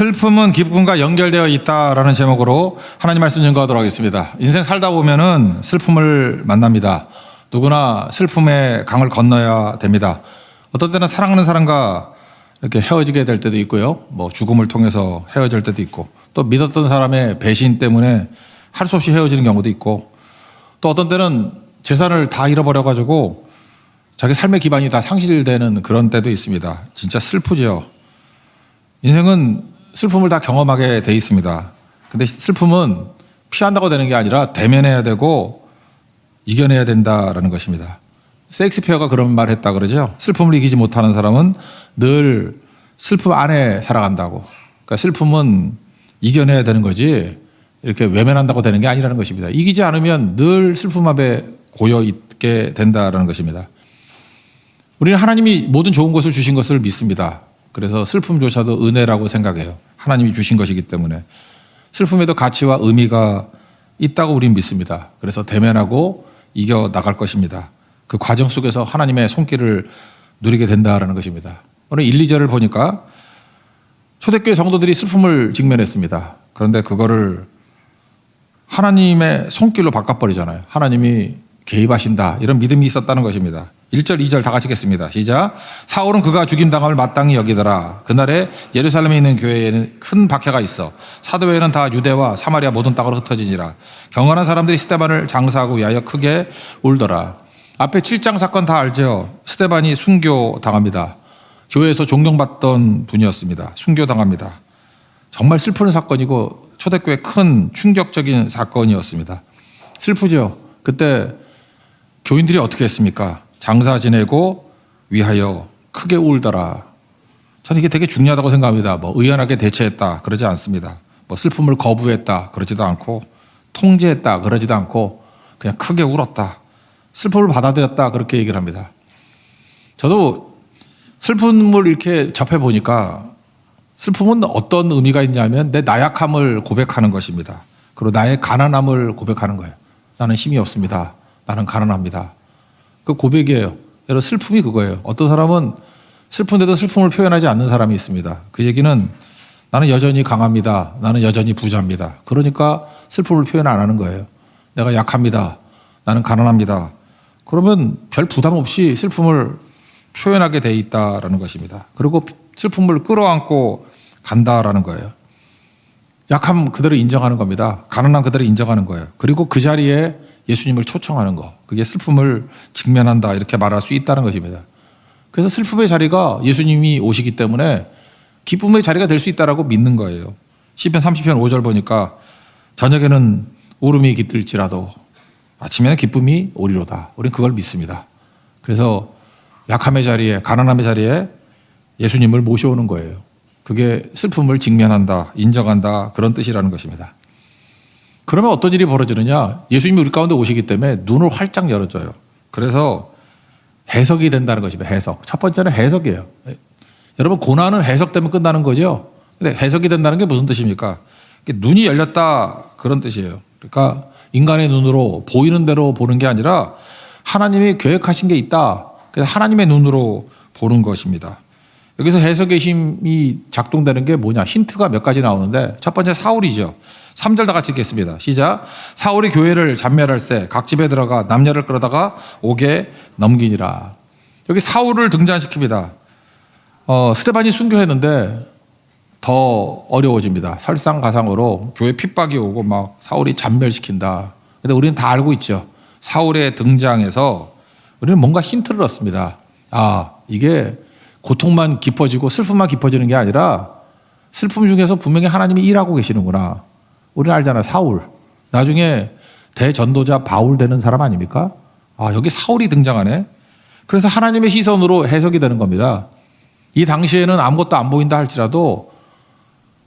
슬픔은 기쁨과 연결되어 있다라는 제목으로 하나님 말씀 증거하도록 하겠습니다. 인생 살다 보면은 슬픔을 만납니다. 누구나 슬픔의 강을 건너야 됩니다. 어떤 때는 사랑하는 사람과 이렇게 헤어지게 될 때도 있고요. 뭐 죽음을 통해서 헤어질 때도 있고 또 믿었던 사람의 배신 때문에 할 수 없이 헤어지는 경우도 있고 또 어떤 때는 재산을 다 잃어버려 가지고 자기 삶의 기반이 다 상실되는 그런 때도 있습니다. 진짜 슬프죠. 인생은 슬픔을 다 경험하게 돼 있습니다. 근데 슬픔은 피한다고 되는 게 아니라 대면해야 되고 이겨내야 된다라는 것입니다. 셰익스피어가 그런 말 했다 그러죠. 슬픔을 이기지 못하는 사람은 늘 슬픔 안에 살아간다고. 그러니까 슬픔은 이겨내야 되는 거지 이렇게 외면한다고 되는 게 아니라는 것입니다. 이기지 않으면 늘 슬픔 앞에 고여 있게 된다라는 것입니다. 우리는 하나님이 모든 좋은 것을 주신 것을 믿습니다. 그래서 슬픔조차도 은혜라고 생각해요. 하나님이 주신 것이기 때문에 슬픔에도 가치와 의미가 있다고 우리는 믿습니다. 그래서 대면하고 이겨 나갈 것입니다. 그 과정 속에서 하나님의 손길을 누리게 된다라는 것입니다. 오늘 1, 2절을 보니까 초대교회 성도들이 슬픔을 직면했습니다. 그런데 그거를 하나님의 손길로 바꿔버리잖아요. 하나님이 개입하신다. 이런 믿음이 있었다는 것입니다. 1절, 2절 다 같이 읽겠습니다. 시작. 사울은 그가 죽임당함을 마땅히 여기더라. 그날에 예루살렘에 있는 교회에는 큰 박해가 있어. 사도회는 다 유대와 사마리아 모든 땅으로 흩어지니라. 경건한 사람들이 스테반을 장사하고 위하여 크게 울더라. 앞에 7장 사건 다 알죠? 스테반이 순교 당합니다. 교회에서 존경받던 분이었습니다. 순교 당합니다. 정말 슬픈 사건이고 초대교회 큰 충격적인 사건이었습니다. 슬프죠? 그때 교인들이 어떻게 했습니까? 장사 지내고 위하여 크게 울더라. 저는 이게 되게 중요하다고 생각합니다. 뭐 의연하게 대처했다 그러지 않습니다. 뭐 슬픔을 거부했다 그러지도 않고 통제했다 그러지도 않고 그냥 크게 울었다. 슬픔을 받아들였다 그렇게 얘기를 합니다. 저도 슬픔을 이렇게 접해 보니까 슬픔은 어떤 의미가 있냐면 내 나약함을 고백하는 것입니다. 그리고 나의 가난함을 고백하는 거예요. 나는 힘이 없습니다. 나는 가난합니다. 그 고백이에요. 여러분 슬픔이 그거예요. 어떤 사람은 슬픈데도 슬픔을 표현하지 않는 사람이 있습니다. 그 얘기는 나는 여전히 강합니다. 나는 여전히 부자입니다. 그러니까 슬픔을 표현 안 하는 거예요. 내가 약합니다. 나는 가난합니다. 그러면 별 부담 없이 슬픔을 표현하게 돼 있다라는 것입니다. 그리고 슬픔을 끌어안고 간다라는 거예요. 약함 그대로 인정하는 겁니다. 가난함 그대로 인정하는 거예요. 그리고 그 자리에 예수님을 초청하는 거. 그게 슬픔을 직면한다. 이렇게 말할 수 있다는 것입니다. 그래서 슬픔의 자리가 예수님이 오시기 때문에 기쁨의 자리가 될 수 있다라고 믿는 거예요. 시편 30편 5절 보니까 저녁에는 울음이 깃들지라도 아침에는 기쁨이 오리로다. 우리는 그걸 믿습니다. 그래서 약함의 자리에 가난함의 자리에 예수님을 모셔오는 거예요. 그게 슬픔을 직면한다, 인정한다 그런 뜻이라는 것입니다. 그러면 어떤 일이 벌어지느냐? 예수님이 우리 가운데 오시기 때문에 눈을 활짝 열어줘요. 그래서 해석이 된다는 것입니다. 해석. 첫 번째는 해석이에요. 여러분 고난은 해석 때문에 끝나는 거죠. 근데 해석이 된다는 게 무슨 뜻입니까? 눈이 열렸다 그런 뜻이에요. 그러니까 인간의 눈으로 보이는 대로 보는 게 아니라 하나님이 계획하신 게 있다. 그래서 하나님의 눈으로 보는 것입니다. 여기서 해석의 힘이 작동되는 게 뭐냐? 힌트가 몇 가지 나오는데 첫 번째 사울이죠. 3절 다 같이 읽겠습니다. 시작. 사울이 교회를 잔멸할세 각 집에 들어가 남녀를 끌어다가 옥에 넘기니라. 여기 사울을 등장시킵니다. 어, 스테반이 순교했는데 더 어려워집니다. 설상가상으로 교회 핍박이 오고 막 사울이 잔멸시킨다. 근데 우리는 다 알고 있죠. 사울의 등장에서 우리는 뭔가 힌트를 얻습니다. 아, 이게 고통만 깊어지고 슬픔만 깊어지는 게 아니라 슬픔 중에서 분명히 하나님이 일하고 계시는구나. 우리는 알잖아요. 사울. 나중에 대전도자 바울 되는 사람 아닙니까? 아, 여기 사울이 등장하네. 그래서 하나님의 시선으로 해석이 되는 겁니다. 이 당시에는 아무것도 안 보인다 할지라도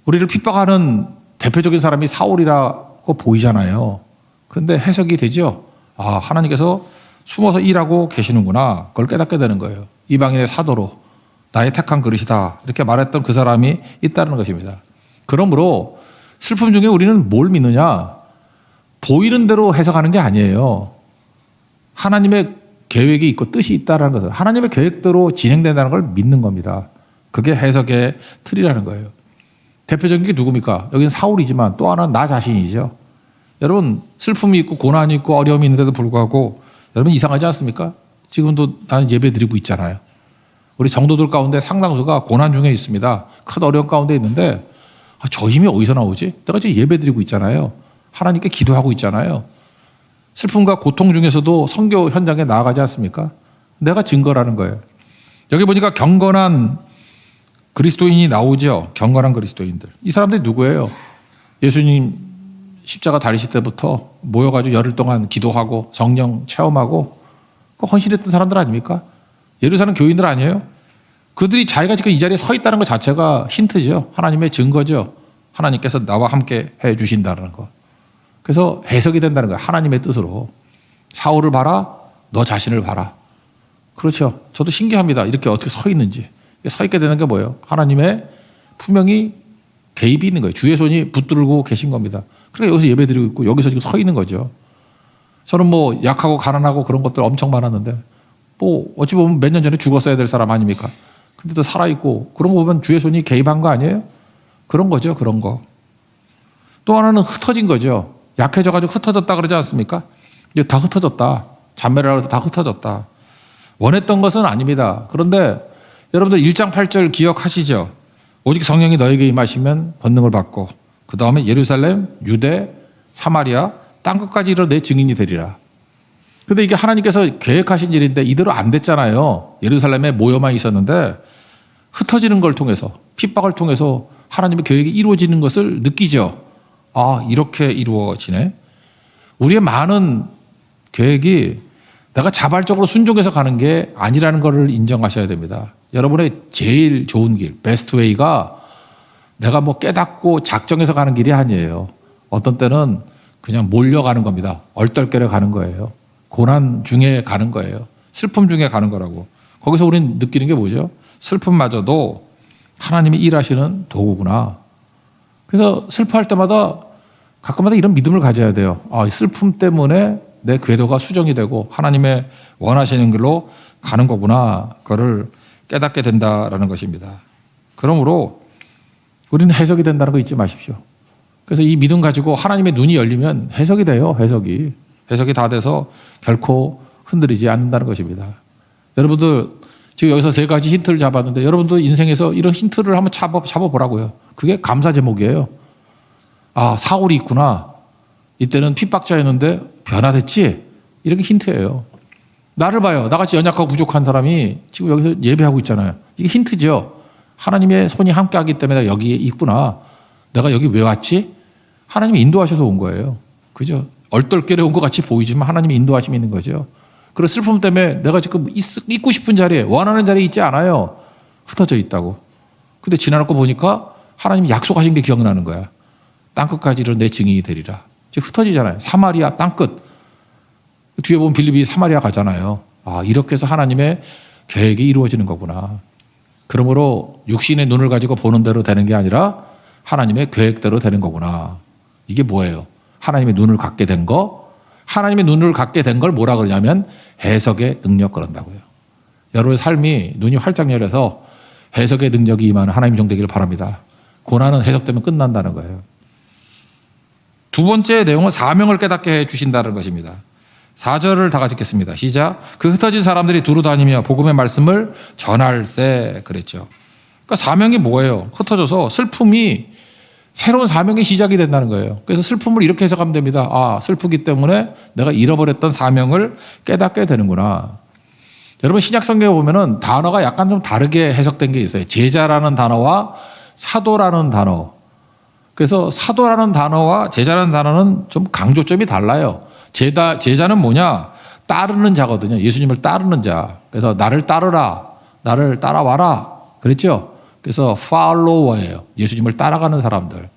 우리를 핍박하는 대표적인 사람이 사울이라고 보이잖아요. 그런데 해석이 되죠. 아, 하나님께서 숨어서 일하고 계시는구나. 그걸 깨닫게 되는 거예요. 이방인의 사도로 나의 택한 그릇이다. 이렇게 말했던 그 사람이 있다는 것입니다. 그러므로 슬픔 중에 우리는 뭘 믿느냐? 보이는 대로 해석하는 게 아니에요. 하나님의 계획이 있고 뜻이 있다는 것은 하나님의 계획대로 진행된다는 걸 믿는 겁니다. 그게 해석의 틀이라는 거예요. 대표적인 게 누굽니까? 여기는 사울이지만 또 하나는 나 자신이죠. 여러분 슬픔이 있고 고난이 있고 어려움이 있는데도 불구하고 여러분 이상하지 않습니까? 지금도 나는 예배 드리고 있잖아요. 우리 정도들 가운데 상당수가 고난 중에 있습니다. 큰 어려움 가운데 있는데 아, 저 힘이 어디서 나오지? 내가 지금 예배 드리고 있잖아요. 하나님께 기도하고 있잖아요. 슬픔과 고통 중에서도 성교 현장에 나아가지 않습니까? 내가 증거라는 거예요. 여기 보니까 경건한 그리스도인이 나오죠. 경건한 그리스도인들. 이 사람들이 누구예요? 예수님 십자가 달리실 때부터 모여가지고 열흘 동안 기도하고 성령 체험하고 그 헌신했던 사람들 아닙니까? 예루살렘 교인들 아니에요? 그들이 자기가 지금 이 자리에 서 있다는 것 자체가 힌트죠. 하나님의 증거죠. 하나님께서 나와 함께 해 주신다는 거. 그래서 해석이 된다는 거예요. 하나님의 뜻으로. 사울을 봐라. 너 자신을 봐라. 그렇죠. 저도 신기합니다. 이렇게 어떻게 서 있는지. 서 있게 되는 게 뭐예요? 하나님의 분명히 개입이 있는 거예요. 주의 손이 붙들고 계신 겁니다. 그러니까 여기서 예배 드리고 있고 여기서 지금 서 있는 거죠. 저는 뭐 약하고 가난하고 그런 것들 엄청 많았는데 뭐 어찌 보면 몇 년 전에 죽었어야 될 사람 아닙니까? 근데도 살아있고 그런 거 보면 주의 손이 개입한 거 아니에요? 그런 거죠. 그런 거. 또 하나는 흩어진 거죠. 약해져가지고 흩어졌다 그러지 않습니까? 이제 다 흩어졌다. 잔매를 해서 다 흩어졌다. 원했던 것은 아닙니다. 그런데 여러분들 1장 8절 기억하시죠? 오직 성령이 너에게 임하시면 권능을 받고 그 다음에 예루살렘, 유대, 사마리아 땅 끝까지 이르러 내 증인이 되리라. 근데 이게 하나님께서 계획하신 일인데 이대로 안 됐잖아요. 예루살렘에 모여만 있었는데 흩어지는 걸 통해서 핍박을 통해서 하나님의 계획이 이루어지는 것을 느끼죠. 아, 이렇게 이루어지네. 우리의 많은 계획이 내가 자발적으로 순종해서 가는 게 아니라는 것을 인정하셔야 됩니다. 여러분의 제일 좋은 길, 베스트 웨이가 내가 뭐 깨닫고 작정해서 가는 길이 아니에요. 어떤 때는 그냥 몰려가는 겁니다. 얼떨결에 가는 거예요. 고난 중에 가는 거예요. 슬픔 중에 가는 거라고. 거기서 우리는 느끼는 게 뭐죠? 슬픔마저도 하나님이 일하시는 도구구나. 그래서 슬퍼할 때마다 가끔마다 이런 믿음을 가져야 돼요. 아, 슬픔 때문에 내 궤도가 수정이 되고 하나님의 원하시는 길로 가는 거구나. 그거를 깨닫게 된다라는 것입니다. 그러므로 우리는 해석이 된다는 거 잊지 마십시오. 그래서 이 믿음 가지고 하나님의 눈이 열리면 해석이 돼요. 해석이. 해석이 다 돼서 결코 흔들리지 않는다는 것입니다. 여러분들 지금 여기서 세 가지 힌트를 잡았는데 여러분도 인생에서 이런 힌트를 한번 잡아, 잡아보라고요. 그게 감사 제목이에요. 아, 사울이 있구나. 이때는 핍박자였는데 변화됐지? 이렇게 힌트예요. 나를 봐요. 나같이 연약하고 부족한 사람이 지금 여기서 예배하고 있잖아요. 이게 힌트죠. 하나님의 손이 함께 하기 때문에 여기에 있구나. 내가 여기 왜 왔지? 하나님이 인도하셔서 온 거예요. 그죠? 얼떨결에 온 것 같이 보이지만 하나님의 인도하심이 있는 거죠. 그리고 슬픔 때문에 내가 지금 있, 고 싶은 자리에, 원하는 자리에 있지 않아요. 흩어져 있다고. 근데 지나놓고 보니까 하나님이 약속하신 게 기억나는 거야. 땅끝까지를 내 증인이 되리라. 지금 흩어지잖아요. 사마리아 땅끝. 뒤에 보면 빌립이 사마리아 가잖아요. 아, 이렇게 해서 하나님의 계획이 이루어지는 거구나. 그러므로 육신의 눈을 가지고 보는 대로 되는 게 아니라 하나님의 계획대로 되는 거구나. 이게 뭐예요? 하나님의 눈을 갖게 된 거, 하나님의 눈을 갖게 된 걸 뭐라 그러냐면 해석의 능력 그런다고요. 여러분의 삶이 눈이 활짝 열려서 해석의 능력이 임하는 하나님 정되기를 바랍니다. 고난은 해석되면 끝난다는 거예요. 두 번째 내용은 사명을 깨닫게 해 주신다는 것입니다. 4절을 다 같이 읽겠습니다. 시작. 그 흩어진 사람들이 두루 다니며 복음의 말씀을 전할세 그랬죠. 그러니까 사명이 뭐예요? 흩어져서 슬픔이 새로운 사명의 시작이 된다는 거예요. 그래서 슬픔을 이렇게 해석하면 됩니다. 아, 슬프기 때문에 내가 잃어버렸던 사명을 깨닫게 되는구나. 여러분 신약 성경에 보면은 단어가 약간 좀 다르게 해석된 게 있어요. 제자라는 단어와 사도라는 단어. 그래서 사도라는 단어와 제자라는 단어는 좀 강조점이 달라요. 제자, 제자는 뭐냐? 따르는 자거든요. 예수님을 따르는 자. 그래서 나를 따르라. 나를 따라와라. 그랬죠? 그래서 팔로워예요. 예수님을 따라가는 사람들.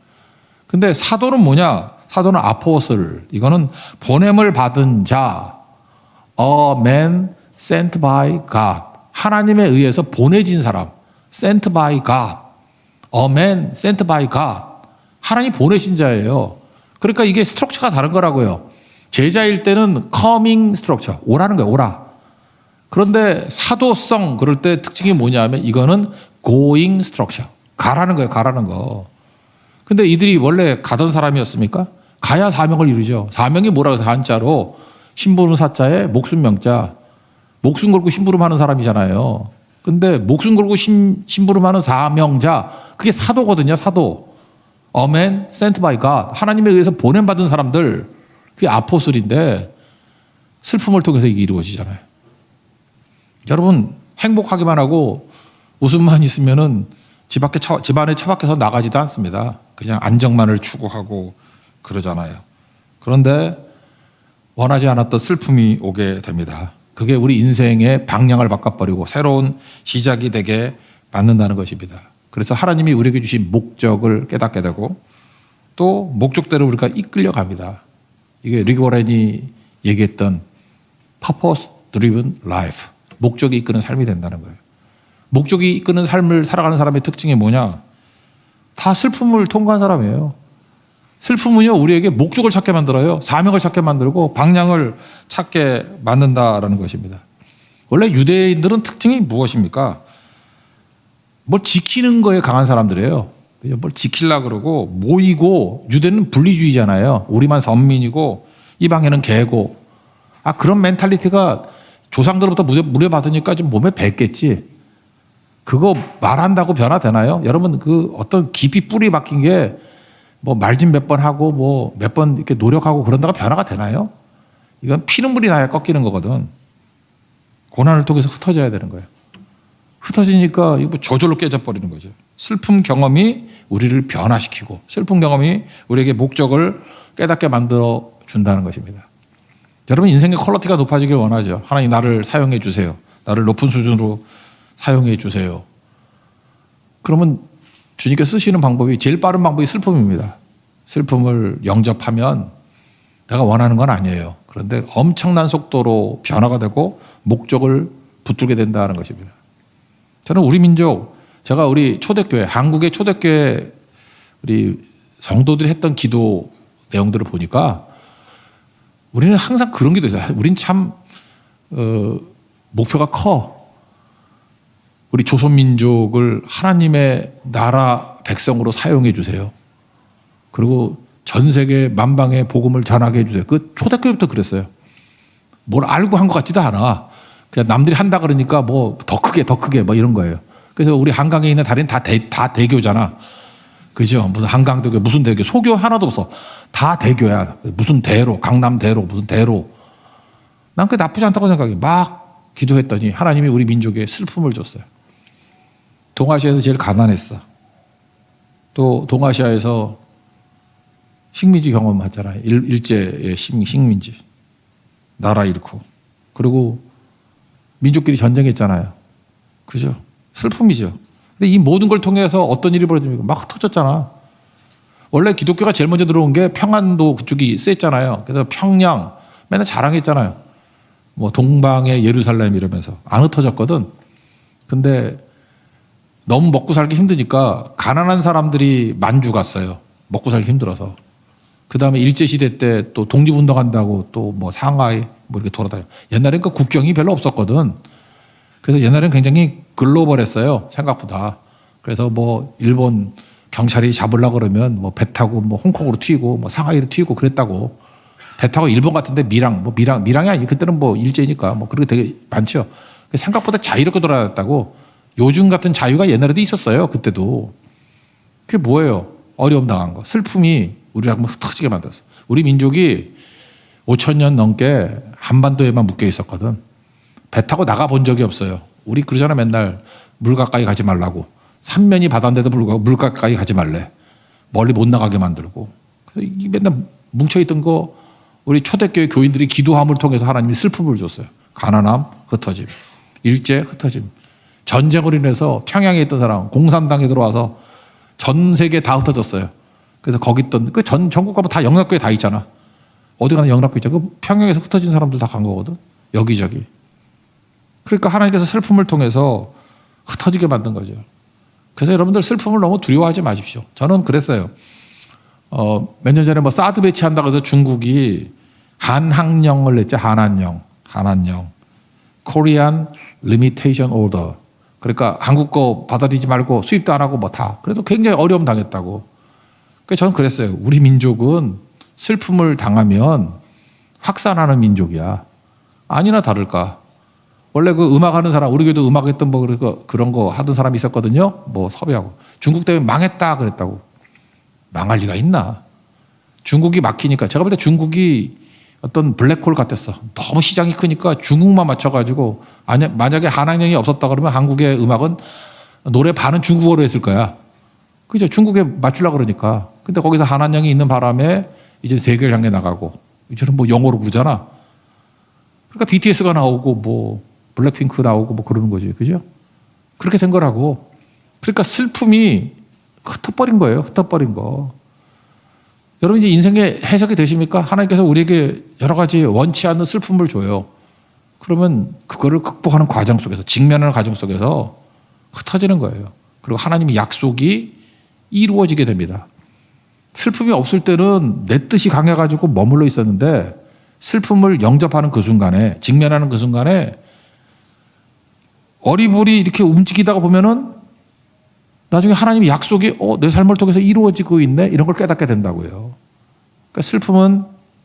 근데 사도는 뭐냐? 사도는 아포슬. 이거는 보냄을 받은 자. A man sent by God. 하나님에 의해서 보내진 사람. sent by God. A man sent by God. 하나님 보내신 자예요. 그러니까 이게 스트럭처가 다른 거라고요. 제자일 때는 coming 스트럭처. 오라는 거예요. 오라. 그런데 사도성 그럴 때 특징이 뭐냐면 이거는 going 스트럭처. 가라는 거예요. 가라는 거. 근데 이들이 원래 가던 사람이었습니까? 가야 사명을 이루죠. 사명이 뭐라고 해서 한자로 신부름 사자에 목숨 명자. 목숨 걸고 심부름하는 사람이잖아요. 근데 목숨 걸고 심, 심부름하는 사명자 그게 사도거든요. 사도. 어맨 센트 바이 갓 하나님에 의해서 보냄받은 사람들 그게 아포슬인데 슬픔을 통해서 이게 이루어지잖아요. 여러분 행복하기만 하고 웃음만 있으면은 집 밖에 차, 집안에 차 밖에서 나가지도 않습니다. 그냥 안정만을 추구하고 그러잖아요. 그런데 원하지 않았던 슬픔이 오게 됩니다. 그게 우리 인생의 방향을 바꿔버리고 새로운 시작이 되게 만든다는 것입니다. 그래서 하나님이 우리에게 주신 목적을 깨닫게 되고 또 목적대로 우리가 이끌려 갑니다. 이게 리고렌이 얘기했던 purpose driven life. 목적이 이끄는 삶이 된다는 거예요. 목적이 이끄는 삶을 살아가는 사람의 특징이 뭐냐? 다 슬픔을 통과한 사람이에요. 슬픔은요, 우리에게 목적을 찾게 만들어요. 사명을 찾게 만들고 방향을 찾게 만든다라는 것입니다. 원래 유대인들은 특징이 무엇입니까? 뭘 지키는 거에 강한 사람들이에요. 뭘 지키려 그러고 모이고 유대는 분리주의잖아요. 우리만 선민이고 이방에는 개고. 아 그런 멘탈리티가 조상들로부터 물려받으니까 좀 몸에 뱄겠지. 그거 말한다고 변화되나요? 여러분 그 어떤 깊이 뿌리 박힌 게 뭐 말 좀 몇 번 하고 뭐 몇 번 이렇게 노력하고 그런다고 변화가 되나요? 이건 피눈물이 나야 꺾이는 거거든. 고난을 통해서 흩어져야 되는 거예요. 흩어지니까 이거 뭐 저절로 깨져버리는 거죠. 슬픔 경험이 우리를 변화시키고 슬픔 경험이 우리에게 목적을 깨닫게 만들어 준다는 것입니다. 여러분 인생의 퀄리티가 높아지길 원하죠. 하나님 나를 사용해 주세요. 나를 높은 수준으로 사용해 주세요. 그러면 주님께 쓰시는 방법이 제일 빠른 방법이 슬픔입니다. 슬픔을 영접하면 내가 원하는 건 아니에요. 그런데 엄청난 속도로 변화가 되고 목적을 붙들게 된다는 것입니다. 저는 우리 민족, 제가 우리 초대교회, 한국의 초대교회 우리 성도들이 했던 기도 내용들을 보니까 우리는 항상 그런 기도 있어요. 우린 참, 어, 목표가 커. 우리 조선민족을 하나님의 나라 백성으로 사용해 주세요. 그리고 전 세계 만방에 복음을 전하게 해주세요. 그 초대교회부터 그랬어요. 뭘 알고 한 것 같지도 않아. 그냥 남들이 한다 그러니까 뭐 더 크게 더 크게 뭐 이런 거예요. 그래서 우리 한강에 있는 다리는 다, 대, 다 대교잖아. 그죠? 무슨 한강대교, 무슨 대교, 소교 하나도 없어. 다 대교야. 무슨 대로, 강남대로, 무슨 대로. 난 그게 나쁘지 않다고 생각해. 막 기도했더니 하나님이 우리 민족에 슬픔을 줬어요. 동아시아에서 제일 가난했어. 또 동아시아에서 식민지 경험하잖아요. 일, 일제의 식, 식민지. 나라 잃고. 그리고 민족끼리 전쟁했잖아요. 그죠? 슬픔이죠. 근데 이 모든 걸 통해서 어떤 일이 벌어집니까? 막 흩어졌잖아. 원래 기독교가 제일 먼저 들어온 게 평안도 그쪽이 셌잖아요. 그래서 평양 맨날 자랑했잖아요. 뭐 동방의 예루살렘 이러면서 안 흩어졌거든. 근데 너무 먹고 살기 힘드니까 가난한 사람들이 만주 갔어요. 먹고 살기 힘들어서. 그 다음에 일제시대 때 또 독립운동한다고 또 뭐 상하이 뭐 이렇게 돌아다녀. 옛날엔 그 국경이 별로 없었거든. 그래서 옛날엔 굉장히 글로벌했어요. 생각보다. 그래서 뭐 일본 경찰이 잡으려고 그러면 뭐 배 타고 뭐 홍콩으로 튀고 뭐 상하이로 튀고 그랬다고. 배 타고 일본 같은데 미랑 뭐 미랑 미랑이 아니 그때는 뭐 일제니까 뭐 그런 게 되게 많죠. 생각보다 자유롭게 돌아다녔다고. 요즘 같은 자유가 옛날에도 있었어요. 그때도. 그게 뭐예요? 어려움 당한 거. 슬픔이 우리를 한번 흩어지게 만들었어. 우리 민족이 5천 년 넘게 한반도에만 묶여 있었거든. 배 타고 나가 본 적이 없어요. 우리 그러잖아 맨날 물 가까이 가지 말라고. 삼면이 바다인데도 불구하고 물 가까이 가지 말래. 멀리 못 나가게 만들고. 이 맨날 뭉쳐있던 거 우리 초대교회 교인들이 기도함을 통해서 하나님이 슬픔을 줬어요. 가난함, 흩어짐. 일제, 흩어짐. 전쟁으로 인해서 평양에 있던 사람 공산당에 들어와서 전 세계 다 흩어졌어요. 그래서 거기 있던 그 전 전국 가면 다 영락교회 다 있잖아. 어디 가나 영락교회 있잖아. 그 평양에서 흩어진 사람들 다 간 거거든. 여기저기. 그러니까 하나님께서 슬픔을 통해서 흩어지게 만든 거죠. 그래서 여러분들 슬픔을 너무 두려워하지 마십시오. 저는 그랬어요. 어, 몇 년 전에 뭐 사드 배치한다고 해서 중국이 한항령을 냈죠. 한한령. 한한령. Korean Limitation Order. 그러니까 한국 거 받아들이지 말고 수입도 안 하고 뭐 다. 그래도 굉장히 어려움 당했다고. 그래서 저는 그랬어요. 우리 민족은 슬픔을 당하면 확산하는 민족이야. 아니나 다를까. 원래 그 음악 하는 사람, 우리 교도 음악 했던 뭐 그런 거 하던 사람이 있었거든요. 뭐 섭외하고. 중국 때문에 망했다 그랬다고. 망할 리가 있나. 중국이 막히니까. 제가 볼 때 중국이 어떤 블랙홀 같았어. 너무 시장이 크니까 중국만 맞춰가지고 만약에 한한령이 없었다 그러면 한국의 음악은 노래 반은 중국어로 했을 거야. 그죠? 중국에 맞추려고 그러니까. 근데 거기서 한한령이 있는 바람에 이제 세계를 향해 나가고 이제는 뭐 영어로 부르잖아. 그러니까 BTS가 나오고 뭐 블랙핑크 나오고 뭐 그러는 거지. 그죠? 그렇게 된 거라고. 그러니까 슬픔이 흩어버린 거예요. 흩어버린 거. 여러분 이제 인생의 해석이 되십니까? 하나님께서 우리에게 여러 가지 원치 않는 슬픔을 줘요. 그러면 그거를 극복하는 과정 속에서 직면하는 과정 속에서 흩어지는 거예요. 그리고 하나님의 약속이 이루어지게 됩니다. 슬픔이 없을 때는 내 뜻이 강해가지고 머물러 있었는데 슬픔을 영접하는 그 순간에 직면하는 그 순간에 어리버리 이렇게 움직이다가 보면은 나중에 하나님의 약속이 어, 내 삶을 통해서 이루어지고 있네 이런 걸 깨닫게 된다고요. 그러니까 슬픔은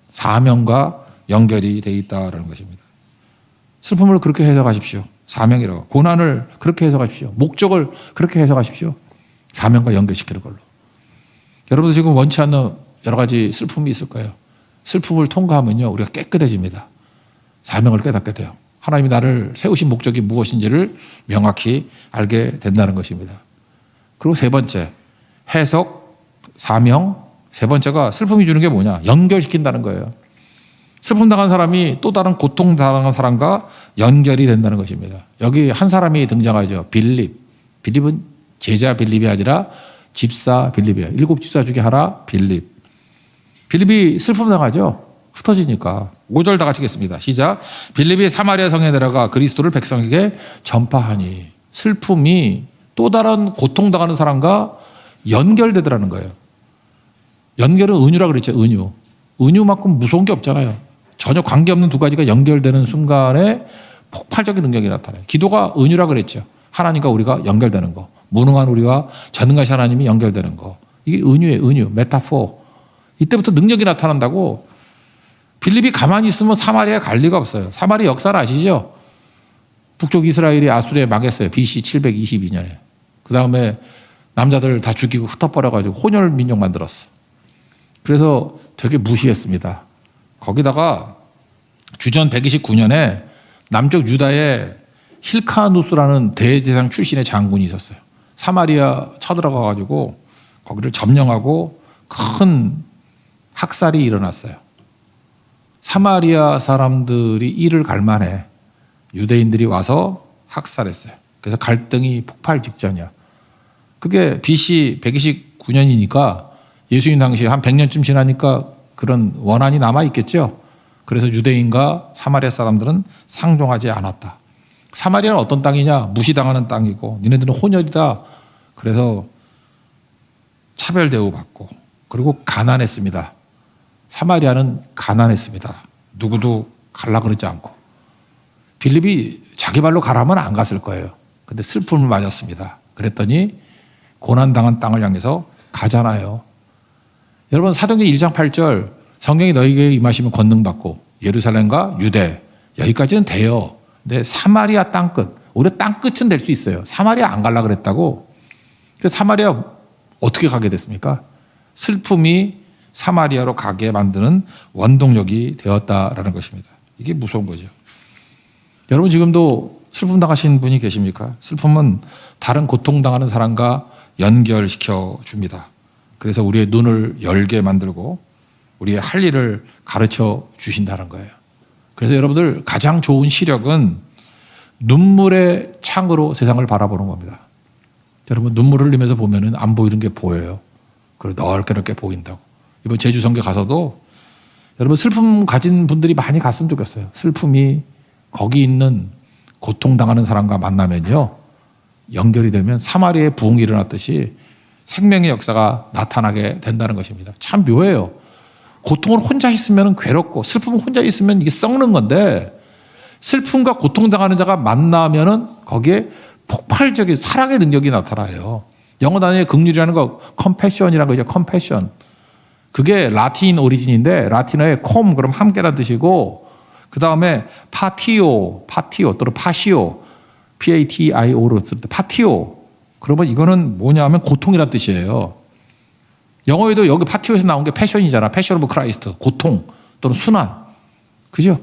사명과 연결이 돼 있다라는 것입니다. 슬픔을 그렇게 해석하십시오. 사명이라고. 고난을 그렇게 해석하십시오. 목적을 그렇게 해석하십시오. 사명과 연결시키는 걸로. 여러분도 지금 원치 않는 여러 가지 슬픔이 있을 거예요. 슬픔을 통과하면요, 우리가 깨끗해집니다. 사명을 깨닫게 돼요. 하나님이 나를 세우신 목적이 무엇인지를 명확히 알게 된다는 것입니다. 그리고 세 번째, 해석, 사명. 세 번째가 슬픔이 주는 게 뭐냐? 연결시킨다는 거예요. 슬픔 당한 사람이 또 다른 고통 당한 사람과 연결이 된다는 것입니다. 여기 한 사람이 등장하죠. 빌립. 빌립은 제자 빌립이 아니라 집사 빌립이에요. 일곱 집사 중에 하나 빌립. 빌립이 슬픔 당하죠. 흩어지니까. 5절 다 같이 겠습니다. 시작. 빌립이 사마리아 성에 들어가 그리스도를 백성에게 전파하니 슬픔이 또 다른 고통당하는 사람과 연결되더라는 거예요. 연결은 은유라 그랬죠. 은유. 은유만큼 무서운 게 없잖아요. 전혀 관계없는 두 가지가 연결되는 순간에 폭발적인 능력이 나타나요. 기도가 은유라 그랬죠. 하나님과 우리가 연결되는 거. 무능한 우리와 전능하신 하나님이 연결되는 거. 이게 은유예요. 은유. 메타포. 이때부터 능력이 나타난다고 빌립이 가만히 있으면 사마리아에 갈 리가 없어요. 사마리아 역사를 아시죠? 북쪽 이스라엘이 아수르에 망했어요. BC 722년에. 그 다음에 남자들 다 죽이고 흩어버려가지고 혼혈 민족 만들었어. 그래서 되게 무시했습니다. 거기다가 주전 129년에 남쪽 유다에 힐카누스라는 대제상 출신의 장군이 있었어요. 사마리아 쳐들어가가지고 거기를 점령하고 큰 학살이 일어났어요. 사마리아 사람들이 이를 갈만해. 유대인들이 와서 학살했어요. 그래서 갈등이 폭발 직전이야. 그게 BC 129년이니까 예수님 당시 한 100년쯤 지나니까 그런 원한이 남아 있겠죠. 그래서 유대인과 사마리아 사람들은 상종하지 않았다. 사마리아는 어떤 땅이냐? 무시당하는 땅이고 니네들은 혼혈이다. 그래서 차별 대우받고 그리고 가난했습니다. 사마리아는 가난했습니다. 누구도 갈라 그러지 않고 빌립이 자기 발로 가라면 안 갔을 거예요. 근데 슬픔을 맞았습니다. 그랬더니 고난당한 땅을 향해서 가잖아요. 여러분 사도행전 1장 8절 성령이 너희에게 임하시면 권능 받고 예루살렘과 유대 여기까지는 돼요. 근데 사마리아 땅끝 오히려 땅끝은 될 수 있어요. 사마리아 안 갈라 그랬다고. 사마리아 어떻게 가게 됐습니까? 슬픔이 사마리아로 가게 만드는 원동력이 되었다라는 것입니다. 이게 무서운 거죠. 여러분 지금도 슬픔 당하신 분이 계십니까? 슬픔은 다른 고통 당하는 사람과 연결시켜 줍니다. 그래서 우리의 눈을 열게 만들고 우리의 할 일을 가르쳐 주신다는 거예요. 그래서 여러분들 가장 좋은 시력은 눈물의 창으로 세상을 바라보는 겁니다. 여러분 눈물을 흘리면서 보면은 안 보이는 게 보여요. 그리고 넓게 넓게 보인다고. 이번 제주 성교 가서도 여러분 슬픔 가진 분들이 많이 갔으면 좋겠어요. 슬픔이 거기 있는 고통당하는 사람과 만나면요. 연결이 되면 사마리아의 부흥이 일어났듯이 생명의 역사가 나타나게 된다는 것입니다. 참 묘해요. 고통을 혼자 있으면 괴롭고 슬픔을 혼자 있으면 이게 썩는 건데 슬픔과 고통당하는 자가 만나면은 거기에 폭발적인 사랑의 능력이 나타나요. 영어 단어의 극률이라는 거 컴패션이라는 거죠. 컴패션. 그게 라틴 오리진인데 라틴어의 콤 그럼 함께란 뜻이고 그 다음에 파티오, 파티오 또는 파시오, P-A-T-I-O로 쓸 때 파티오. 그러면 이거는 뭐냐면 고통이란 뜻이에요. 영어에도 여기 파티오에서 나온 게 패션이잖아. 패션 오브 크라이스트. 고통 또는 순환. 그죠?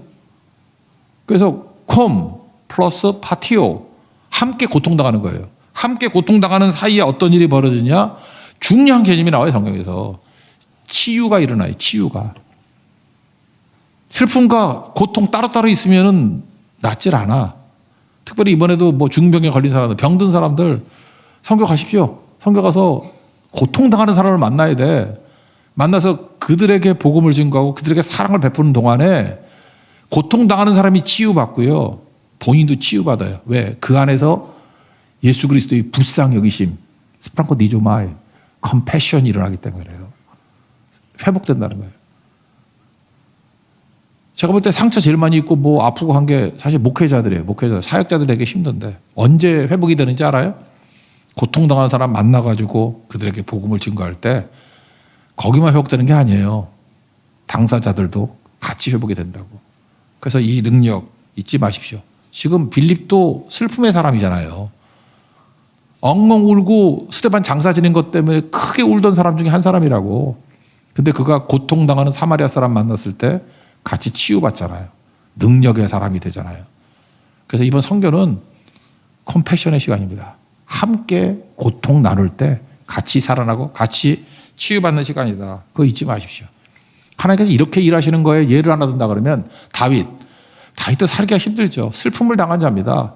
그래서 콤 플러스 파티오. 함께 고통당하는 거예요. 함께 고통당하는 사이에 어떤 일이 벌어지냐? 중요한 개념이 나와요, 성경에서. 치유가 일어나요, 치유가. 슬픔과 고통 따로따로 있으면은 낫질 않아. 특별히 이번에도 뭐 중병에 걸린 사람들, 병든 사람들 성교 가십시오. 성교 가서 고통당하는 사람을 만나야 돼. 만나서 그들에게 복음을 증거하고 그들에게 사랑을 베푸는 동안에 고통당하는 사람이 치유받고요. 본인도 치유받아요. 왜? 그 안에서 예수 그리스도의 불쌍 여기심, 스프랑코 니조마의 컴패션이 일어나기 때문에 그래요. 회복된다는 거예요. 제가 볼 때 상처 제일 많이 입고 뭐 아프고 한 게 사실 목회자들이에요. 목회자, 사역자들 되게 힘든데 언제 회복이 되는지 알아요? 고통당한 사람 만나가지고 그들에게 복음을 증거할 때 거기만 회복되는 게 아니에요. 당사자들도 같이 회복이 된다고. 그래서 이 능력 잊지 마십시오. 지금 빌립도 슬픔의 사람이잖아요. 엉엉 울고 스테반 장사 지낸 것 때문에 크게 울던 사람 중에 한 사람이라고. 근데 그가 고통당하는 사마리아 사람 만났을 때 같이 치유받잖아요. 능력의 사람이 되잖아요. 그래서 이번 성교는 컴패션의 시간입니다. 함께 고통 나눌 때 같이 살아나고 같이 치유받는 시간이다. 그거 잊지 마십시오. 하나님께서 이렇게 일하시는 거에 예를 하나 든다 그러면 다윗. 다윗도 살기가 힘들죠. 슬픔을 당한 자입니다.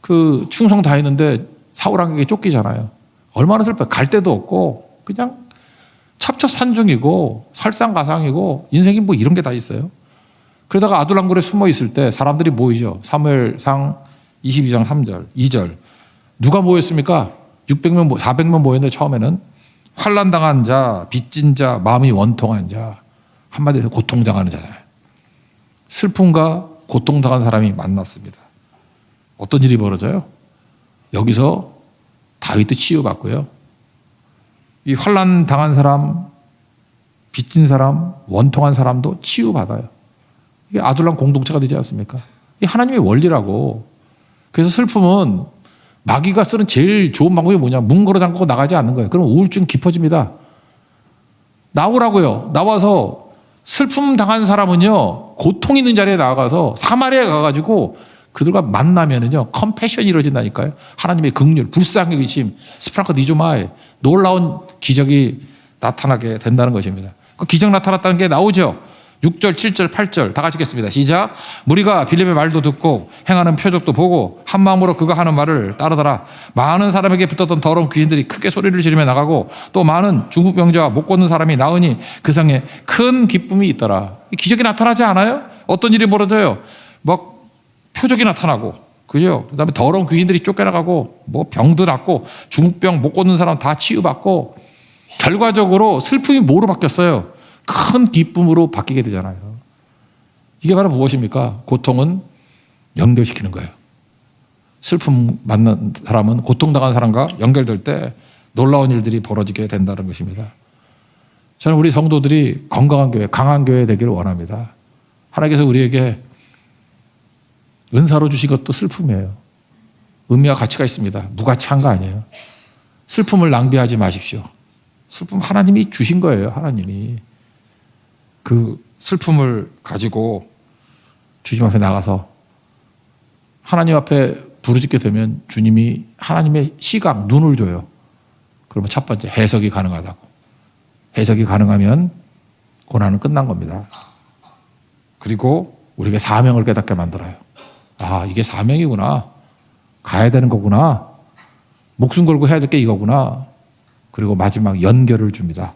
그 충성 다 했는데 사울왕에게 쫓기잖아요. 얼마나 슬퍼요. 갈 데도 없고 그냥 첩첩산중이고 설상가상이고 인생이 뭐 이런 게 다 있어요. 그러다가 아둘람굴에 숨어 있을 때 사람들이 모이죠. 사무엘상 22장 3절, 2절. 누가 모였습니까? 600명, 400명 모였는데 처음에는 환란 당한 자, 빚진 자, 마음이 원통한 자, 한마디로 고통 당하는 자잖아요. 슬픔과 고통 당한 사람이 만났습니다. 어떤 일이 벌어져요? 여기서 다윗도 치유받고요. 이 환란 당한 사람, 빚진 사람, 원통한 사람도 치유받아요. 이게 아둘람 공동체가 되지 않습니까? 이 하나님의 원리라고. 그래서 슬픔은 마귀가 쓰는 제일 좋은 방법이 뭐냐? 문 걸어 잠그고 나가지 않는 거예요. 그럼 우울증 깊어집니다. 나오라고요. 나와서 슬픔 당한 사람은요, 고통 있는 자리에 나가서 사마리아에 가가지고 그들과 만나면은요, 컴패션이 이루어진다니까요. 하나님의 극률, 불쌍히 계심, 스프랑크 니조마의 놀라운 기적이 나타나게 된다는 것입니다. 그 기적 나타났다는 게 나오죠. 6절, 7절, 8절 다 같이 읽겠습니다. 시작. 무리가 빌립의 말도 듣고 행하는 표적도 보고 한 마음으로 그가 하는 말을 따르더라. 많은 사람에게 붙었던 더러운 귀신들이 크게 소리를 지르며 나가고 또 많은 중국 병자와 못 걷는 사람이 나으니 그 성에 큰 기쁨이 있더라. 기적이 나타나지 않아요? 어떤 일이 벌어져요? 막 표적이 나타나고 그죠? 그 다음에 더러운 귀신들이 쫓겨나가고 뭐 병도 낫고 중국병 못 걷는 사람 다 치유받고 결과적으로 슬픔이 뭐로 바뀌었어요? 큰 기쁨으로 바뀌게 되잖아요. 이게 바로 무엇입니까? 고통은 연결시키는 거예요. 슬픔 만난 사람은 고통당한 사람과 연결될 때 놀라운 일들이 벌어지게 된다는 것입니다. 저는 우리 성도들이 건강한 교회, 강한 교회 되기를 원합니다. 하나님께서 우리에게 은사로 주신 것도 슬픔이에요. 의미와 가치가 있습니다. 무가치한 거 아니에요. 슬픔을 낭비하지 마십시오. 슬픔 하나님이 주신 거예요. 하나님이. 그 슬픔을 가지고 주님 앞에 나가서 하나님 앞에 부르짖게 되면 주님이 하나님의 시각, 눈을 줘요. 그러면 첫 번째 해석이 가능하다고. 해석이 가능하면 고난은 끝난 겁니다. 그리고 우리에게 사명을 깨닫게 만들어요. 아, 이게 사명이구나. 가야 되는 거구나. 목숨 걸고 해야 될 게 이거구나. 그리고 마지막 연결을 줍니다.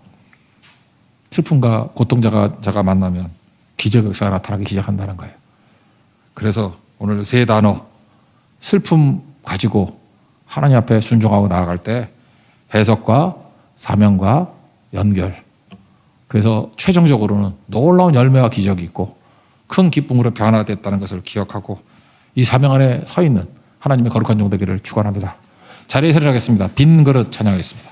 슬픔과 고통자가 자가 만나면 기적 역사가 나타나기 시작한다는 거예요. 그래서 오늘 세 단어 슬픔 가지고 하나님 앞에 순종하고 나아갈 때 해석과 사명과 연결. 그래서 최종적으로는 놀라운 열매와 기적이 있고 큰 기쁨으로 변화됐다는 것을 기억하고 이 사명 안에 서 있는 하나님의 거룩한 종 되기를 축원합니다. 자리에 서리하겠습니다. 빈 그릇 찬양하겠습니다.